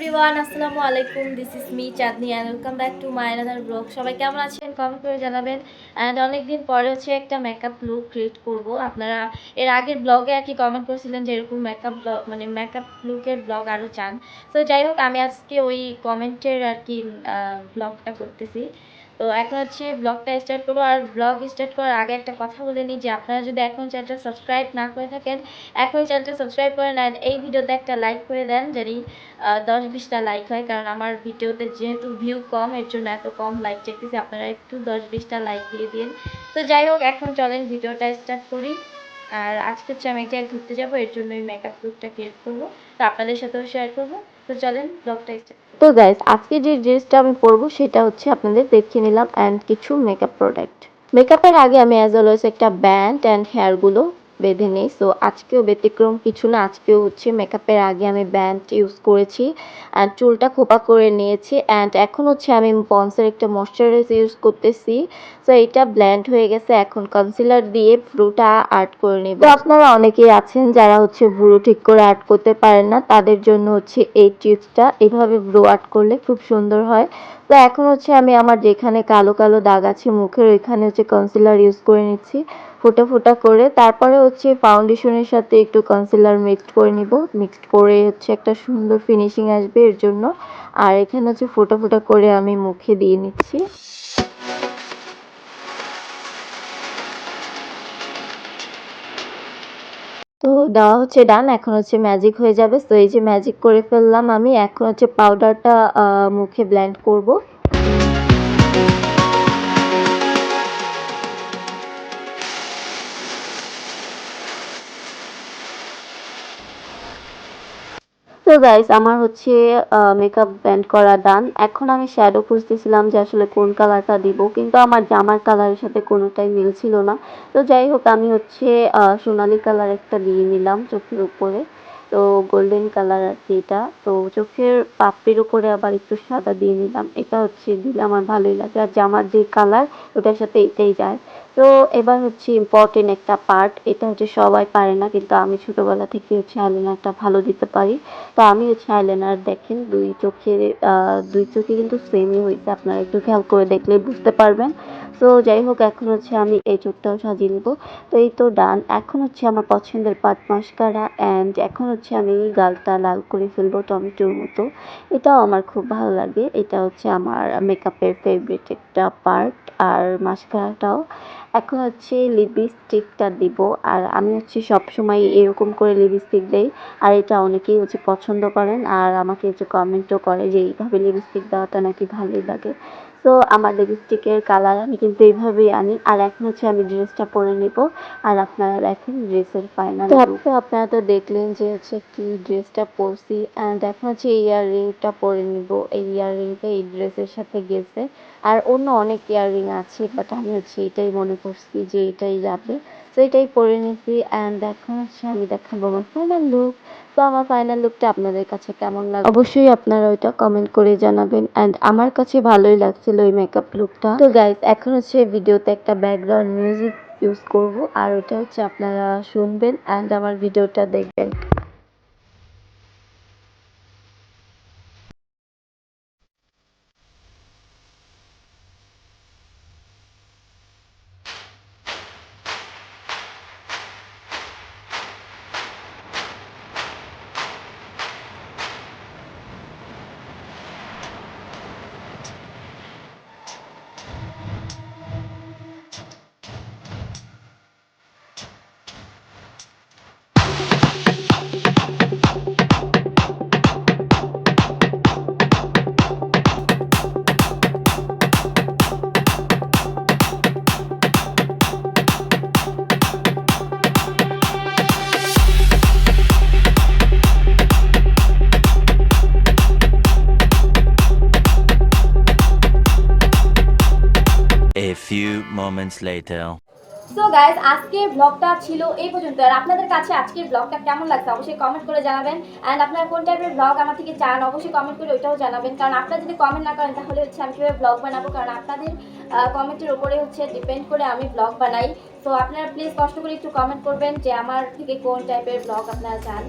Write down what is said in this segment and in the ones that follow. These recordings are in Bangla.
এভরিওয়ান আসসালামু আলাইকুম this is me Chandni and welcome back to my another vlog সবাই কেমন আছেন? কমেন্ট করে জানাবেন। অ্যান্ড অনেকদিন পরে হচ্ছে একটা মেকআপ লুক ক্রিয়েট করব। আপনারা এর আগের ব্লগে আর কি কমেন্ট করেছিলেন যে এরকম মেকআপ ব্লগ মানে মেকআপ লুকের ব্লগ আরও চান। তো যাই হোক, আমি আজকে ওই কমেন্টের আর কি ব্লগটা করতেছি। তো এখন হচ্ছে ব্লগটা স্টার্ট করব। আর ব্লগ স্টার্ট করার আগে একটা কথা বলে নিই যে, আপনারা যদি এখন চ্যানেলটা সাবস্ক্রাইব না করে থাকেন, এখন চ্যানেলটা সাবস্ক্রাইব করে নেন এই ভিডিওতে একটা লাইক করে দেন যদি দশ বিশটা লাইক হয়। কারণ আমার ভিডিওতে যেহেতু ভিউ কম, এর জন্য এত কম লাইক চাইতেছি। আপনারা একটু দশ বিশটা লাইক দিয়ে দিন। তো যাই হোক, এখন চলেন ভিডিওটা স্টার্ট করি। আর আজকে হচ্ছে আমি এক জায়গায় ঘুরতে যাব, এর জন্য এই মেকআপ লুকটা ক্রিয়েট করব। তো আপনাদের সাথেও শেয়ার করব। তো চলেন ব্লগটা স্টার্ট তো গাইস আজকে যে ড্রেসটা আমি পরবো সেটা হচ্ছে আপনাদের দেখিয়ে নিলাম অ্যান্ড কিছু মেকআপ প্রোডাক্ট মেকআপের আগে আমি অ্যাজ অলওয়েজ একটা ব্যান্ড অ্যান্ড হেয়ারগুলো বেঁধে নিই। সো আজকেও ব্যতিক্রম কিছু না, আজকেও হচ্ছে মেকআপের আগে আমি ব্যান্ড ইউজ করেছি অ্যান্ড চুলটা খোপা করে নিয়েছি অ্যান্ড এখন হচ্ছে আমি পন্সের একটা ময়শ্চারাইজ ইউজ করতেছি। সো এটা ব্ল্যান্ড হয়ে গেছে, এখন কনসিলার দিয়ে ভ্রুটা আর্ট করে নেব। আপনারা অনেকেই আছেন যারা হচ্ছে ভ্রু ঠিক করে আর্ট করতে পারেন না, তাদের জন্য হচ্ছে এই টিপসটা এভাবে ভ্রু আর্ট করলে খুব সুন্দর হয়। তো এখন হচ্ছে আমি আমার যেখানে কালো কালো দাগ আছে, মুখের ওইখানে হচ্ছে কনসিলার ইউজ করে নিচ্ছি। ফোটা ফোটা করে তারপরে হচ্ছে ফাউন্ডেশনের সাথে একটু কনসিলার মিক্সড করে নিব। মিক্সড করে হচ্ছে একটা সুন্দর ফিনিশিং আসবে এর জন্য। আর এখানে হচ্ছে ফোটা ফোটা করে আমি মুখে দিয়ে নিচ্ছি। তো দেওয়া হচ্ছে ডান এখন হচ্ছে ম্যাজিক হয়ে যাবে। তো এই যে ম্যাজিক করে ফেললাম আমি, এখন হচ্ছে পাউডারটা মুখে ব্লেন্ড করব। তো গাইস আমার হচ্ছে মেকআপ ব্যান্ড করা ডান এখন আমি শ্যাডো খুঁজতেছিলাম যে আসলে কোন কালারটা দিব, কিন্তু আমার জামার কালারের সাথে কোনোটাই মিলছিল না। তো যাই হোক, আমি হচ্ছে সোনালী কালার একটা দিয়ে নিলাম চোখের উপরে। তো গোল্ডেন কালার আর কি এটা তো চোখের পাপড়ির উপরে আবার একটু সাদা দিয়ে নিলাম। এটা হচ্ছে দিলে আমার ভালোই লাগে। আর জামার যে কালার ওটার সাথে এটাই যায়। তো এবার হচ্ছে ইম্পর্টেন্ট একটা পার্ট এটা হচ্ছে সবাই পারে না, কিন্তু আমি ছোটবেলা থেকে হচ্ছে আইলাইনারটা ভালো দিতে পারি। তো আমি হচ্ছে আইলাইনার দেখেন, দুই চোখে দুই চোখে কিন্তু সেমই হয়েছে। আপনারা একটু খেয়াল করে দেখলে বুঝতে পারবেন। তো যাই হোক, এখন হচ্ছে আমি এই চোখটাও সাজিয়ে নেব। তো এই তো ডান। এখন হচ্ছে আমার পছন্দের পাট মাস্কারা অ্যান্ড এখন হচ্ছে আমি গালটা লাল করে ফেলব টমেটোর মতো। এটাও আমার খুব ভালো লাগে। এটা হচ্ছে আমার মেকআপের ফেভারিট একটা পার্ট আর মাস্কারাটাও। এখন হচ্ছে লিপস্টিকটা দিব। আর আমি হচ্ছে সবসময় এরকম করে লিপস্টিক দেই। আর এটা অনেকেই হচ্ছে পছন্দ করেন। আর আমাকে হচ্ছে কমেন্টও করে যে, এইভাবে লিপস্টিক দেওয়াটা নাকি ভালোই লাগে? তো আমার লিপস্টিকের কালার আমি কিন্তু এইভাবেই আনি। আর এখন হচ্ছে আমি ড্রেসটা পরে নেব। আর আপনারা দেখেন ড্রেসের ফাইনাল তো আপনি- আপনারা তো দেখলেন যে হচ্ছে কি ড্রেসটা পরছি। অ্যান্ড এখন হচ্ছে ইয়াররিংটা পরে নিব। এই ইয়াররিংটা এই ড্রেসের সাথে গেছে। আর অন্য অনেক ইয়াররিং আছে বাট আমি হচ্ছে এটাই মনে করছি যে এটাই যাবে। তো এটাই পরে নিয়েছি অ্যান্ড এখন হচ্ছে আমি দেখাবো আমার ফাইনাল লুক তো আমার ফাইনাল লুকটা আপনাদের কাছে কেমন লাগে অবশ্যই আপনারা ওইটা কমেন্ট করে জানাবেন অ্যান্ড আমার কাছে ভালোই লাগছিল ওই মেকআপ লুকটা তো গাইজ এখন হচ্ছে ভিডিওতে একটা ব্যাকগ্রাউন্ড মিউজিক ইউজ করব, আর ওটা হচ্ছে আপনারা শুনবেন অ্যান্ড আমার ভিডিওটা দেখবেন। Few moments later. So guys আজকের ব্লগটা ছিল এই পর্যন্ত। আর আপনাদের কাছে আজকের ব্লগটা কেমন লাগছে অবশ্যই কমেন্ট করে জানাবেন। অ্যান্ড আপনারা কোন টাইপের ব্লগ আমার থেকে চান, অবশ্যই কমেন্ট করে ওইটাও জানাবেন। কারণ আপনারা যদি কমেন্ট না করেন, তাহলে হচ্ছে আমি কীভাবে ব্লগ বানাবো? কারণ আপনাদের কমেন্টের উপরে হচ্ছে ডিপেন্ড করে আমি ব্লগ বানাই। তো আপনারা প্লিজ কষ্ট করে একটু কমেন্ট করবেন যে আমার থেকে কোন টাইপের ব্লগ আপনারা চান।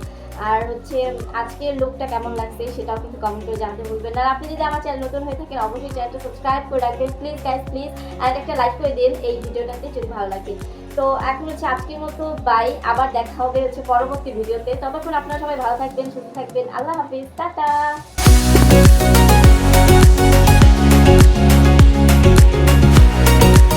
আর হচ্ছে আজকের লোকটা কেমন লাগছে সেটাও কিন্তু কমেন্ট করে জানতে ভুলবেন আর আপনি যদি আমার চ্যানেল নতুন হয়ে থাকেন, অবশ্যই চ্যানেলটা সাবস্ক্রাইব করে রাখবেন। প্লিজ গাইজ প্লিজ আর একটা লাইক করে দিন এই ভিডিওটাতে যদি ভালো লাগে। তো এখন হচ্ছে আজকের মতো বাই আবার দেখা হবে হচ্ছে পরবর্তী ভিডিওতে। ততক্ষণ আপনারা সবাই ভালো থাকবেন, সুস্থ থাকবেন। আল্লাহ হাফিজ। টাটা।